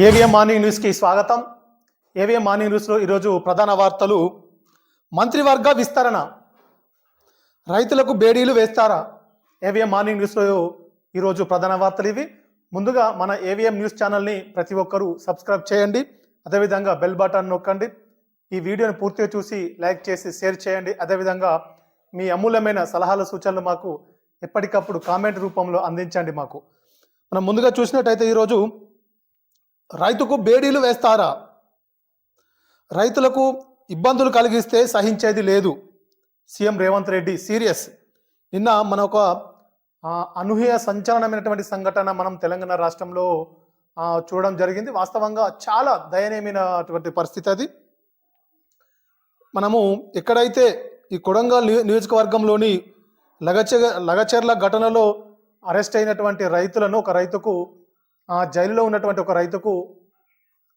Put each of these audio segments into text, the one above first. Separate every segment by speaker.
Speaker 1: AVM morning న్యూస్కి స్వాగతం. AVM morning న్యూస్లో ఈరోజు ప్రధాన వార్తలు. మంత్రివర్గ విస్తరణ. రైతులకు బేడీలు వేస్తారా? ఏవిఎం మార్నింగ్ న్యూస్లో ఈరోజు ప్రధాన వార్తలు ఇవి. ముందుగా మన ఏవిఎం న్యూస్ ఛానల్ని ప్రతి ఒక్కరూ సబ్స్క్రైబ్ చేయండి. అదేవిధంగా బెల్ బటన్ నొక్కండి. ఈ వీడియోని పూర్తిగా చూసి లైక్ చేసి షేర్ చేయండి. అదేవిధంగా మీ అమూల్యమైన సలహాలు సూచనలు మాకు ఎప్పటికప్పుడు కామెంట్ రూపంలో అందించండి మాకు. మనం ముందుగా చూసినట్టయితే ఈరోజు రైతుకు బేడీలు వేస్తారా? రైతులకు ఇబ్బందులు కలిగిస్తే సహించేది లేదు. CM Revanth Reddy serious. నిన్న మన ఒక అనూహ్య సంచలనమైనటువంటి సంఘటన మనం తెలంగాణ రాష్ట్రంలో చూడడం జరిగింది. వాస్తవంగా చాలా దయనీయమైనటువంటి పరిస్థితి అది. మనము ఎక్కడైతే ఈ కొడంగల్ నియో- నియోజకవర్గంలోని లగచె లగచెర్ల ఘటనలో అరెస్ట్ అయినటువంటి రైతులను ఒక రైతుకు ఆ జైలులో ఉన్నటువంటి ఒక రైతుకు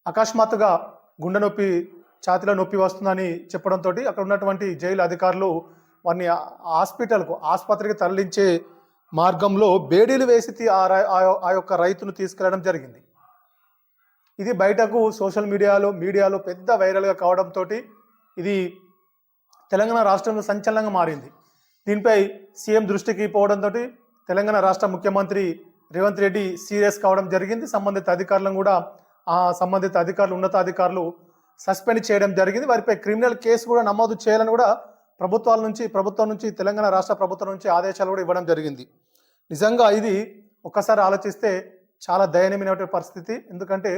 Speaker 1: అకస్మాత్తుగా గుండె నొప్పి ఛాతిలో నొప్పి వస్తుందని చెప్పడంతో అక్కడ ఉన్నటువంటి జైలు అధికారులు వారిని హాస్పిటల్కు ఆసుపత్రికి తరలించే మార్గంలో బేడీలు వేసి ఆ రై- ఆ ఆ యొక్క రైతును తీసుకెళ్ళడం జరిగింది. ఇది బయటకు సోషల్ మీడియాలో మీడియాలో పెద్ద వైరల్గా కావడంతో ఇది తెలంగాణ రాష్ట్రంలో సంచలనంగా మారింది. దీనిపై సీఎం దృష్టికి పోవడంతో తెలంగాణ రాష్ట్ర ముఖ్యమంత్రి రేవంత్ రెడ్డి సీరియస్ కావడం జరిగింది. సంబంధిత అధికారులను కూడా ఆ సంబంధిత అధికారులు ఉన్నతాధికారులు సస్పెండ్ చేయడం జరిగింది. వారిపై క్రిమినల్ కేసు కూడా నమోదు చేయాలని కూడా ప్రభుత్వాల నుంచి ప్రభుత్వం నుంచి తెలంగాణ రాష్ట్ర ప్రభుత్వం నుంచి ఆదేశాలు కూడా ఇవ్వడం జరిగింది. నిజంగా ఇది ఒక్కసారి ఆలోచిస్తే చాలా దయనీయమైనటువంటి పరిస్థితి. ఎందుకంటే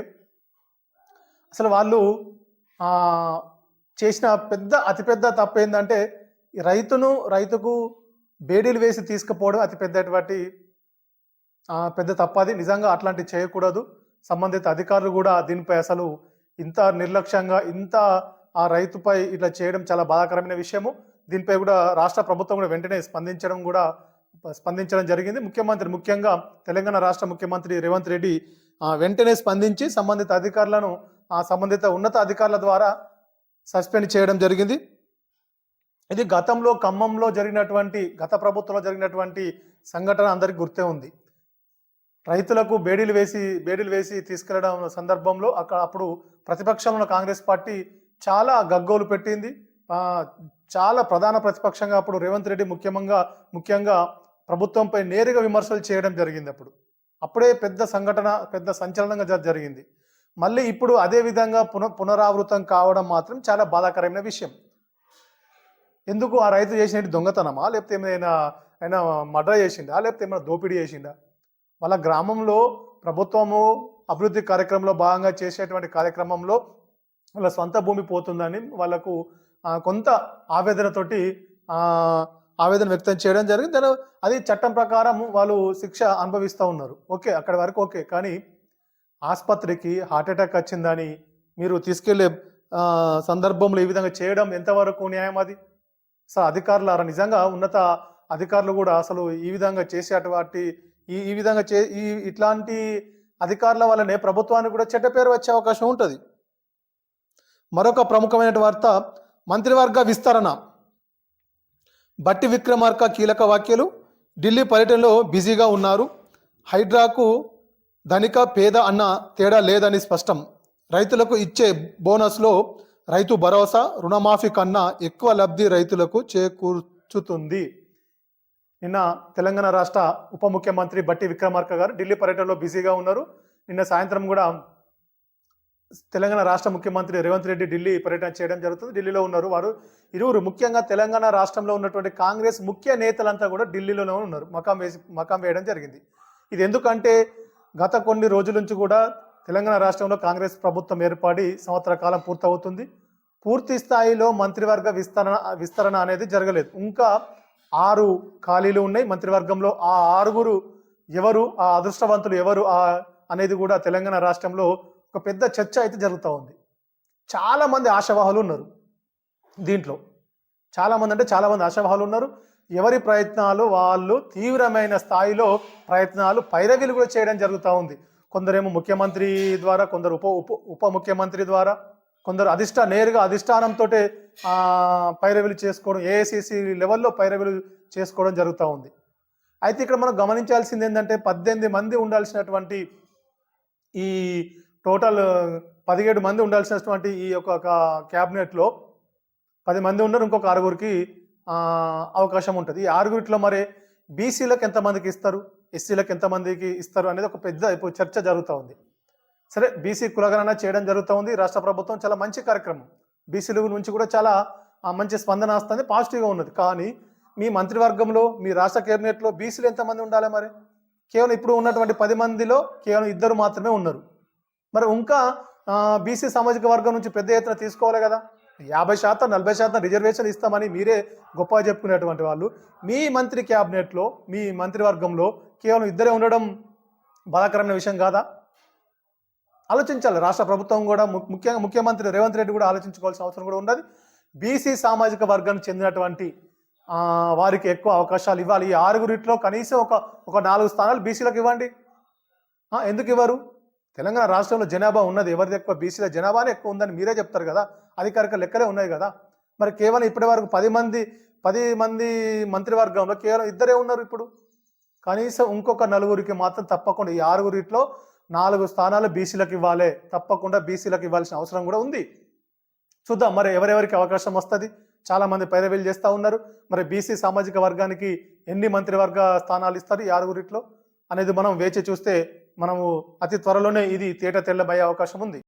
Speaker 1: అసలు వాళ్ళు చేసిన పెద్ద అతిపెద్ద తప్పు ఏంటంటే రైతును రైతుకు బేడీలు వేసి తీసుకుపోవడం అతిపెద్దటువంటి పెద్ద తప్పది నిజంగా అట్లాంటివి చేయకూడదు. సంబంధిత అధికారులు కూడా దీనిపై అసలు ఇంత నిర్లక్ష్యంగా ఇంత ఆ రైతుపై ఇట్లా చేయడం చాలా బాధాకరమైన విషయము. దీనిపై కూడా రాష్ట్ర ప్రభుత్వం కూడా వెంటనే స్పందించడం కూడా స్పందించడం జరిగింది. ముఖ్యమంత్రి ముఖ్యంగా తెలంగాణ రాష్ట్ర ముఖ్యమంత్రి రేవంత్ రెడ్డి వెంటనే స్పందించి సంబంధిత అధికారులను ఆ సంబంధిత ఉన్నత అధికారుల ద్వారా సస్పెండ్ చేయడం జరిగింది. ఇది గతంలో ఖమ్మంలో జరిగినటువంటి గత ప్రభుత్వంలో జరిగినటువంటి సంఘటన అందరికీ గుర్తే ఉంది. రైతులకు బేడీలు వేసి బేడీలు వేసి తీసుకెళ్ళడం సందర్భంలో అక్కడ అప్పుడు ప్రతిపక్షంలో ఉన్న కాంగ్రెస్ పార్టీ చాలా గగ్గోలు పెట్టింది. చాలా ప్రధాన ప్రతిపక్షంగా అప్పుడు రేవంత్ రెడ్డి ముఖ్యంగా ముఖ్యంగా ప్రభుత్వంపై నేరుగా విమర్శలు చేయడం జరిగింది అప్పుడు. అప్పుడే పెద్ద సంఘటన పెద్ద సంచలనంగా జరిగింది. మళ్ళీ ఇప్పుడు అదే విధంగా పున పునరావృతం కావడం మాత్రం చాలా బాధాకరమైన విషయం. ఎందుకు ఆ రైతు చేసిన దొంగతనమా? లేకపోతే ఏమైనా ఆయన మర్డర్ చేసిండా? లేకపోతే ఏమైనా దోపిడీ చేసిండా? వాళ్ళ గ్రామంలో ప్రభుత్వము అభివృద్ధి కార్యక్రమంలో భాగంగా చేసేటువంటి కార్యక్రమంలో వాళ్ళ సొంత భూమి పోతుందని వాళ్ళకు కొంత ఆవేదనతోటి ఆవేదన వ్యక్తం చేయడం జరిగింది. దాని అది చట్టం ప్రకారం వాళ్ళు శిక్ష అనుభవిస్తూ ఉన్నారు. ఓకే అక్కడి వరకు ఓకే. కానీ ఆసుపత్రికి హార్ట్ అటాక్ వచ్చిందని మీరు తీసుకెళ్ళే సందర్భంలో ఈ విధంగా చేయడం ఎంతవరకు న్యాయం అది? అసలు అధికారులారా నిజంగా ఉన్నత అధికారులు కూడా అసలు ఈ విధంగా చేసేటువంటి ఈ ఈ విధంగా చే ఈ ఇట్లాంటి అధికారుల వల్లనే ప్రభుత్వానికి కూడా చెడ్డ పేరు వచ్చే అవకాశం ఉంటుంది. మరొక ప్రముఖమైన వార్త మంత్రివర్గ విస్తరణ. బట్టి విక్రమార్క కీలక వ్యాఖ్యలు. ఢిల్లీ పర్యటనలో బిజీగా ఉన్నారు. హైడ్రాకు ధనిక పేద అన్న తేడా లేదని స్పష్టం. రైతులకు ఇచ్చే బోనస్లో రైతు భరోసా రుణమాఫీ కన్నా ఎక్కువ లబ్ధి రైతులకు చేకూర్చుతుంది. నిన్న తెలంగాణ రాష్ట్ర ఉప ముఖ్యమంత్రి బట్టి విక్రమార్క గారు ఢిల్లీ పర్యటనలో బిజీగా ఉన్నారు. నిన్న సాయంత్రం కూడా తెలంగాణ రాష్ట్ర ముఖ్యమంత్రి రేవంత్ రెడ్డి ఢిల్లీ పర్యటన చేయడం జరుగుతుంది. ఢిల్లీలో ఉన్నారు వారు. ఇరువురు ముఖ్యంగా తెలంగాణ రాష్ట్రంలో ఉన్నటువంటి కాంగ్రెస్ ముఖ్య నేతలంతా కూడా ఢిల్లీలోనే ఉన్నారు. మకాం వేసి మకాం వేయడం జరిగింది. ఇది ఎందుకంటే గత కొన్ని రోజుల నుంచి కూడా తెలంగాణ రాష్ట్రంలో కాంగ్రెస్ ప్రభుత్వం ఏర్పడి సంవత్సర కాలం పూర్తవుతుంది. పూర్తి స్థాయిలో మంత్రివర్గ విస్తరణ విస్తరణ అనేది జరగలేదు. ఇంకా ఆరు ఖాళీలు ఉన్నాయి. మంత్రివర్గంలో ఆ ఆరుగురు ఎవరు ఆ అదృష్టవంతులు ఎవరు ఆ అనేది కూడా తెలంగాణ రాష్ట్రంలో ఒక పెద్ద చర్చ అయితే జరుగుతూ ఉంది. చాలామంది ఆశావాహులు ఉన్నారు దీంట్లో. చాలామంది అంటే చాలామంది ఆశావాహులు ఉన్నారు. ఎవరి ప్రయత్నాలు వాళ్ళు తీవ్రమైన స్థాయిలో ప్రయత్నాలు పైరవీలు కూడా చేయడం జరుగుతూ ఉంది. కొందరేమో ముఖ్యమంత్రి ద్వారా కొందరు ఉప ఉప ఉప ముఖ్యమంత్రి ద్వారా కొందరు అధిష్ట నేరుగా అధిష్టానంతో పైరవీలు చేసుకోవడం ఏఐసిసి లెవెల్లో పైరవీలు చేసుకోవడం జరుగుతూ ఉంది. అయితే ఇక్కడ మనం గమనించాల్సింది ఏంటంటే పద్దెనిమిది మంది ఉండాల్సినటువంటి ఈ టోటల్ పదిహేడు మంది ఉండాల్సినటువంటి ఈ యొక్క క్యాబినెట్లో పది మంది ఉన్నారు ఇంకొక ఆరుగురికి అవకాశం ఉంటుంది. ఈ ఆరుగురిట్లో మరి బీసీలకు ఎంతమందికి ఇస్తారు? ఎస్సీలకు ఎంతమందికి ఇస్తారు అనేది ఒక పెద్ద ఇప్పుడు చర్చ జరుగుతూ ఉంది. సరే బీసీ కులగణన చేయడం జరుగుతూ ఉంది రాష్ట్ర ప్రభుత్వం చాలా మంచి కార్యక్రమం. బీసీల నుంచి కూడా చాలా మంచి స్పందన వస్తుంది. పాజిటివ్గా ఉన్నది. కానీ మీ మంత్రివర్గంలో మీ రాష్ట్ర కేబినెట్లో బీసీలు ఎంతమంది ఉండాలి మరి? కేవలం ఇప్పుడు ఉన్నటువంటి పది మందిలో కేవలం ఇద్దరు మాత్రమే ఉన్నారు. మరి ఇంకా బీసీ సామాజిక వర్గం నుంచి పెద్ద ఎత్తున తీసుకోవాలి కదా? యాభై శాతం నలభై శాతం రిజర్వేషన్ ఇస్తామని మీరే గొప్పగా చెప్పుకునేటువంటి వాళ్ళు. మీ మంత్రి క్యాబినెట్లో మీ మంత్రివర్గంలో కేవలం ఇద్దరే ఉండడం బాధాకరమైన విషయం కాదా? ఆలోచించాలి. రాష్ట్ర ప్రభుత్వం కూడా ముఖ్యంగా ముఖ్యమంత్రి రేవంత్ రెడ్డి కూడా ఆలోచించుకోవాల్సిన అవసరం కూడా ఉన్నది. బీసీ సామాజిక వర్గానికి చెందినటువంటి వారికి ఎక్కువ అవకాశాలు ఇవ్వాలి. ఈ ఆరుగురిట్లో కనీసం ఒక ఒక నాలుగు స్థానాలు బీసీలకు ఇవ్వండి. ఎందుకు ఇవ్వరు? తెలంగాణ రాష్ట్రంలో జనాభా ఉన్నది. ఎవరిది ఎక్కువ? బీసీల జనాభానే ఎక్కువ ఉందని మీరే చెప్తారు కదా. అధికారిక లెక్కలే ఉన్నాయి కదా. మరి కేవలం ఇప్పటి వరకు పది మంది పది మంది మంత్రివర్గంలో కేవలం ఇద్దరే ఉన్నారు ఇప్పుడు. కనీసం ఇంకొక నలుగురికి మాత్రం తప్పకుండా ఈ ఆరుగురిట్లో నాలుగు స్థానాలు బీసీలకు ఇవ్వాలి తప్పకుండా బీసీలకు ఇవ్వాల్సిన అవసరం కూడా ఉంది. చూద్దాం మరి ఎవరెవరికి అవకాశం వస్తుంది? చాలామంది పైరవీలు చేస్తూ ఉన్నారు. మరి బీసీ సామాజిక వర్గానికి ఎన్ని మంత్రివర్గ స్థానాలు ఇస్తారు ఈ ఆరుగురిట్లో? అనేది మనం వేచి చూస్తే మనము అతి త్వరలోనే ఇది తేట తెల్లబయ్యే అవకాశం ఉంది.